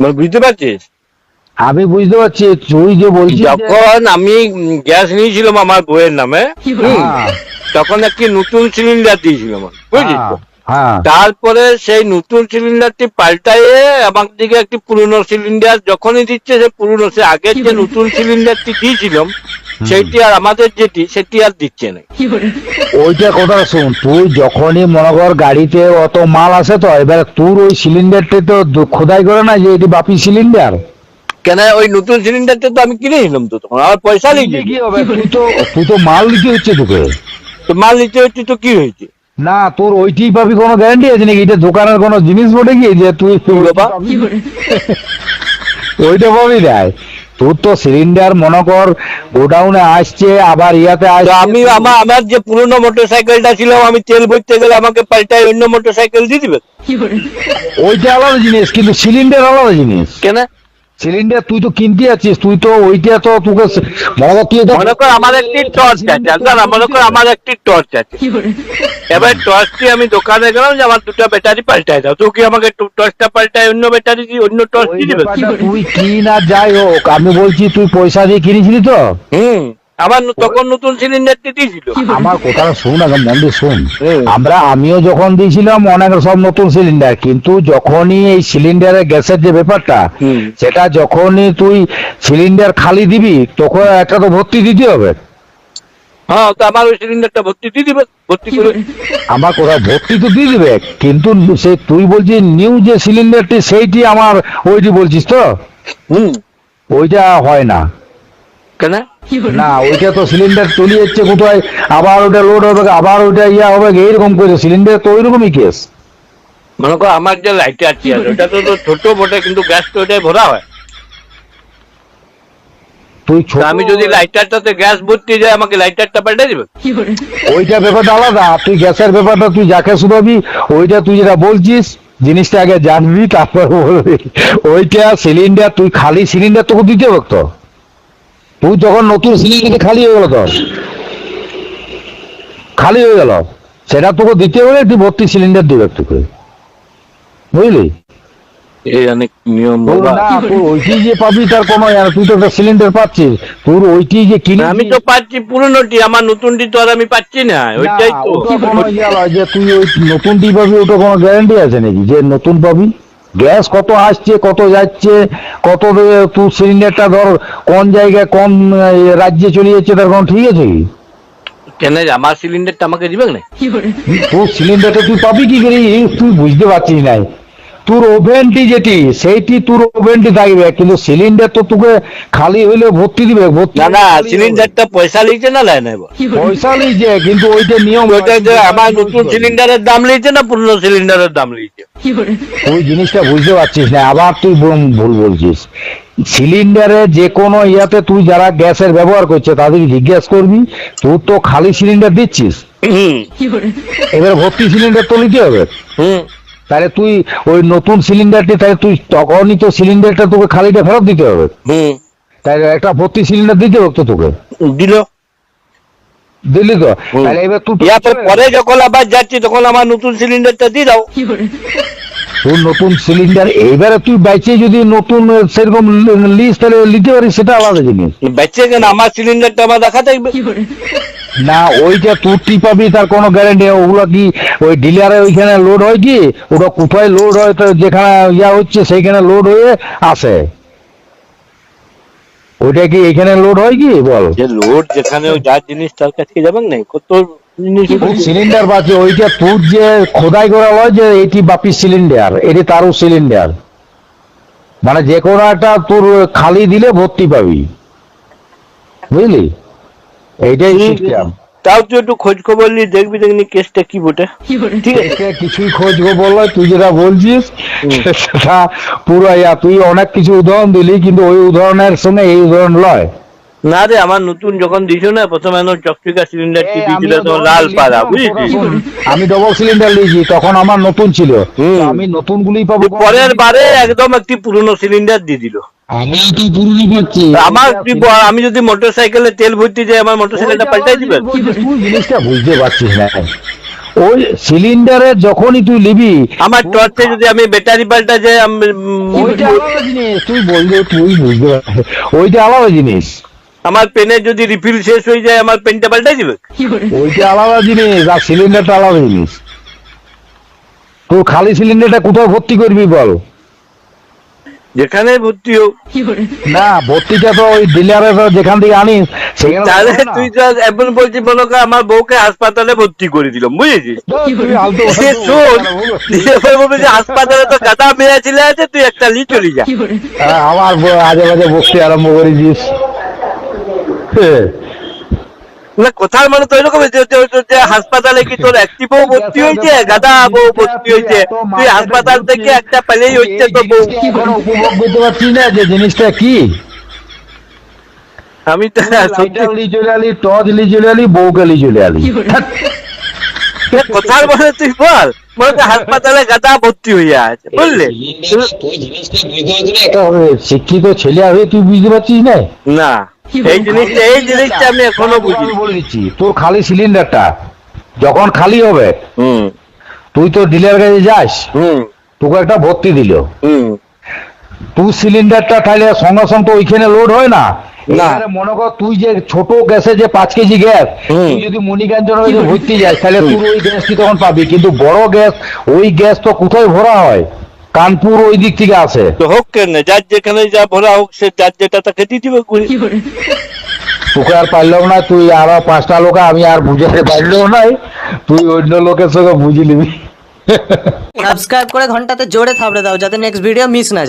মানে বুঝতে পারছিস? আমি বুঝতে পারছি তুই যে বলছিস যখন আমি গ্যাস নিয়েছিলাম আমার বইয়ের নামে হ্যাঁ, তখন একটি নতুন সিলিন্ডার দিয়েছিলাম বুঝেছিস বুঝলিস তো? হ্যাঁ তারপরে সেই নতুন সিলিন্ডারটি পাল্টাইয়ে আমার দিকে একটি পুরনো সিলিন্ডার যখনই দিচ্ছে সে পুরনো সে আগের যে নতুন সিলিন্ডারটি দিয়েছিলাম সেইটি আর আমাদের যেটি সেটি আর দিচ্ছে না। ওইটা কথা শোন তুই যখনই মনে কর গাড়িতে অত মাল আসে তো এবার তোর ওই সিলিন্ডারটা তো খোদাই করে না যে এটি বাপি সিলিন্ডার কেন ওই নতুন সিলিন্ডারটা তো আমি কিনে নিলাম তো তখন আমার পয়সা লিখে কি হবে? তুই তো তুই তো মাল নিতে হচ্ছে তোকে। তো মাল নিতে হচ্ছে তো কি হয়েছে? না তোর ওইটি পাবি কোনো গ্যারান্টি আছে নাকি? এটা দোকানের কোনো জিনিস বটে কি? যে তুই বাবা? ওইটা পাবি দেয়। তোর তো সিলিন্ডার মনে কর গোডাউনে আসছে আবার ইয়াতে আসছে। আমি আমার আমার যে পুরনো মোটর সাইকেলটা ছিল আমি তেল ভরতে গেলে আমাকে পাল্টায় অন্য মোটর সাইকেল দিয়ে দিবে? ওইটা আলাদা জিনিস কিন্তু সিলিন্ডার আলাদা জিনিস। কেন? সিলিন্ডার তুই তো কিনতে আছিস তুই তো ওইটা তো তোকে মনে কর তুই মনে কর আমার একটি টর্চ আছে দাদা মনে কর আমার একটি টর্চ আছে। এবার টর্চটি আমি দোকানে গেলাম যে আমার দুটো ব্যাটারি পাল্টাই দাও। তুই কি আমাকে টু- টর্চটা পাল্টায় অন্য ব্যাটারি দিয়ে অন্য টর্চ দিয়ে দেবে? তুই কি না যাই হোক আমি বলছি তুই পয়সা দিয়ে কিনেছিলি তো? হুম। আমার ন- তখন নতুন সিলিন্ডারটি দিয়েছিল। আমার শোন আগে শোন। আমরা আমিও যখন দিয়েছিলাম অনেক সব নতুন সিলিন্ডার কিন্তু যখনই এই সিলিন্ডারের গ্যাসের যে ব্যাপারটা সেটা যখনই তুই সিলিন্ডার খালি দিবি তখন একটা তো ভর্তি দিতে হবে। হ্যাঁ তো আমার ওই সিলিন্ডারটা ভর্তি দিয়ে দিবে ভর্তি করে। আমার ভর্তি তো দিয়ে দিবে কিন্তু সে তুই বলছিস নিউ যে সিলিন্ডারটি সেইটি আমার ওইটি বলছিস তো? হুম। ওইটা হয় না। কেন? না ওইটা তো সিলিন্ডার চলে যাচ্ছে কোথায়? আবার ওটা লোড হবে আবার ইয়া হবে এইরকম করে। সিলিন্ডার তো ওইরকমই কেস মনে কর আমার যে আছে ওটা তো ছোট বটে কিন্তু গ্যাস তো ওটাই ভরা হয়। তুই আমি যদি লাইটারটাতে গ্যাস ভর্তি যায় আমাকে লাইটারটা পাল্টে দিবে? ওইটা ব্যাপারটা আলাদা। তুই গ্যাসের ব্যাপারটা তুই যাকে শুধাবি ওইটা তুই যেটা বলছিস জিনিসটা আগে জানবি তারপর বলবি। ওইটা সিলিন্ডার তুই খালি সিলিন্ডার তোকে দিতে হবে তো? তুই যখন নতুন সিলিন্ডার খালি হয়ে গেল তো খালি হয়ে গেল। সেটা তোকে দিতে হলে তুই ভর্তি সিলিন্ডার দিবে তোকে বুঝলি? এই অনেক নিয়ম তোর ওইটি যে পাবি তার কোনো ইয়ে তুই তো একটা সিলিন্ডার পাচ্ছিস। তোর ওইটি যে কিনে আমি তো পাচ্ছি পুরনোটি আমার নতুনটি তো আর আমি পাচ্ছি না। ওইটাই তো। ইয়ে যে তুই ওই নতুনটি পাবি ওটা কোনো গ্যারান্টি আছে নাকি যে নতুন পাবি? গ্যাস কত আসছে কত যাচ্ছে কত তু সিলিন্ডারটা ধর কোন জায়গায় কোন রাজ্যে চলে যাচ্ছে তার কোন ঠিক আছে কেন আমার সিলিন্ডারটা আমাকে দিবে না? তোর সিলিন্ডারটা তুই পাবি কি করে? তুই বুঝতে পারছিস নাই। তোর ওভেনটি যেটি সেইটি তোর ওভেনটি থাকবে কিন্তু সিলিন্ডার তো তোকে খালি হইলে ভর্তি দিবে ভর্তি না না সিলিন্ডারটা পয়সা লিখছে না লাই না পয়সা নিয়েছে কিন্তু ওইটা নিয়ম ওইটা যে আমার নতুন সিলিন্ডারের দাম লিখছে না পুরনো সিলিন্ডারের দাম লিখছে তুই জিনিসটা বুঝতে পারছিস না আবার তুই ভুল বলছিস। সিলিন্ডারে যে কোনো ইয়াতে তুই যারা গ্যাসের ব্যবহার করছে তাদেরকে জিজ্ঞেস করবি তুই তো খালি সিলিন্ডার দিচ্ছিস? এবার ভর্তি সিলিন্ডার তো নিতে হবে। হুম। তাহলে তুই ওই নতুন সিলিন্ডারটি তাহলে তুই তখনই তো সিলিন্ডারটা তোকে খালিটা ফেরত দিতে হবে। হুম। তাহলে একটা ভর্তি সিলিন্ডার দিতে হবে তো তোকে। দিল। দিলি তো। তাহলে এবার তুই পরে যখন আবার যাচ্ছি তখন আমার নতুন সিলিন্ডারটা দিয়ে দাও। তোর নতুন সিলিন্ডার এইবারে তুই বাইচে যদি নতুন সেরকম লিস্ট তাহলে নিতে পারিস সেটা আলাদা জিনিস। বেঁচে কেন? আমার সিলিন্ডারটা আমার দেখা থাকবে না ওইটা তোর টিপাবি তার কোনো গ্যারেন্টি ওগুলো কি ওই ডিলারে ওইখানে লোড হয় কি? ওটা কোথায় লোড হয় তো যেখানে ইয়া হচ্ছে সেইখানে লোড হয়ে আসে। ওইটা কি এখানে লোড হয় কি? বল। যে লোড যেখানে ওই যার জিনিস তার কাছে যাবেন না? কত তোর সিলিন্ডার বাকি। ওইটা তোর যে খোদাই করা হয় যে এটি বাপি সিলিন্ডার এটি তারও সিলিন্ডার। মানে যে কোনো একটা তোর খালি দিলে ভর্তি পাবি। বুঝলি? এইটাই সিস্টেম তাও তুই একটু খোঁজ খবর নিয়ে দেখবি দেখবি কেসটা কি বটে। ঠিক আছে কিছুই খোঁজ খবর নয় তুই যেটা বলছিস সেটা পুরো তুই অনেক কিছু উদাহরণ দিলি কিন্তু ওই উদাহরণের সঙ্গে এই উদাহরণ লয়। না রে আমার নতুন যখন দিছো না প্রথমে এনো চকচিকা সিলিন্ডারটি এই দিয়েছিল আমিও তখন লাল পাড়া বুঝেছিস? আমি ডবল সিলিন্ডার নিয়েছি তখন আমার নতুন ছিল। আমি নতুন গুলি পাবো পরের বারে একদম একটি পুরনো সিলিন্ডার দিয়ে দিল। আমি তো পুরনো পাচ্ছি। আমার কি আমি যদি মোটর সাইকেলে তেল ভর্তি যাই আমার মোটর সাইকেলটা পাল্টাই দিবেন তুই জিনিসটা বুঝতে পারছিস না। ওই সিলিন্ডারে যখনই তুই নিবি আমার টর্চে যদি আমি ব্যাটারি পাল্টা যে তুই বললে তুই বুঝতে ওইটা আলাদা জিনিস। আমার পেনে যদি রিফিল শেষ হয়ে যায় আমার পেনটা পাল্টাই দিবে। ওইটা আলাদা জিনিস আর সিলিন্ডারটা আলাদা জিনিস। তোর খালি সিলিন্ডারটা কোথায় ভর্তি করবি বল। যেখানে ভর্তি হোক। না ভর্তিটা তো ওই ডিলারে যেখান থেকে আনিস তাহলে তুই তো এমন বলছিস মনে কর আমার বউকে হাসপাতালে ভর্তি করে দিলাম বুঝেছিস? শোন যে হাসপাতালে তো গাদা মেয়ে ছেলে আছে তুই একটা লি চলে যা। আমার ব- আজে বাজে বকতে আরম্ভ করেছিস হ্যাঁ। না কথার মানে তো এরকম যে- হাসপাতালে কি তোর একটি বউ ভর্তি হয়েছে গাদা বউ ভর্তি হয়েছে তুই হাসপাতাল থেকে একটা পেলেই হচ্ছে তো বউ উপভোগ করতে পারছিস না যে জিনিসটা কি? আমি তো চলে আলি লি চলে আলি বউকে লি চলে আলি। কথার মানে তুই বল। মনে হাসপাতালে গাদা ভর্তি হয়ে আছে বুঝলে একটা শিক্ষিত ছেলে হয়ে তুই বুঝতে পারছিস না? না। এই জিনিসটা এই জিনিসটা আমি এখনও বুঝি বলে দিচ্ছি তোর খালি সিলিন্ডারটা যখন খালি হবে তুই তো ডিলার কাছে যাস তোকে একটা ভর্তি দিল। তুই সিলিন্ডারটা তাহলে সঙ্গে সঙ্গে তো ওইখানে লোড হয় না। মনে কর তুই যে ছোট গ্যাসে যে পাঁচ কেজি গ্যাস তুই যদি মণিকাঞ্চন হয়ে ভর্তি যাস তাহলে তুই ওই গ্যাস কি তখন পাবি। কিন্তু বড় গ্যাস ওই গ্যাস তো কোথায় ভরা হয়? কানপুর ওই দিক থেকে আছে। তো হোক কেন যার যেখানে যা ভরা হোক সে যার যেটা তাকে দিয়ে দিবে ঘুরে। তোকে আর পারলেও না তুই আরও পাঁচটা লোক আমি আর বুঝাতে পারলেও নাই তুই অন্য লোকের সঙ্গে বুঝে নিবি সাবস্ক্রাইব করে ঘন্টাতে জোরে থাপড়ে দাও যাতে নেক্সট ভিডিও মিস না যায়।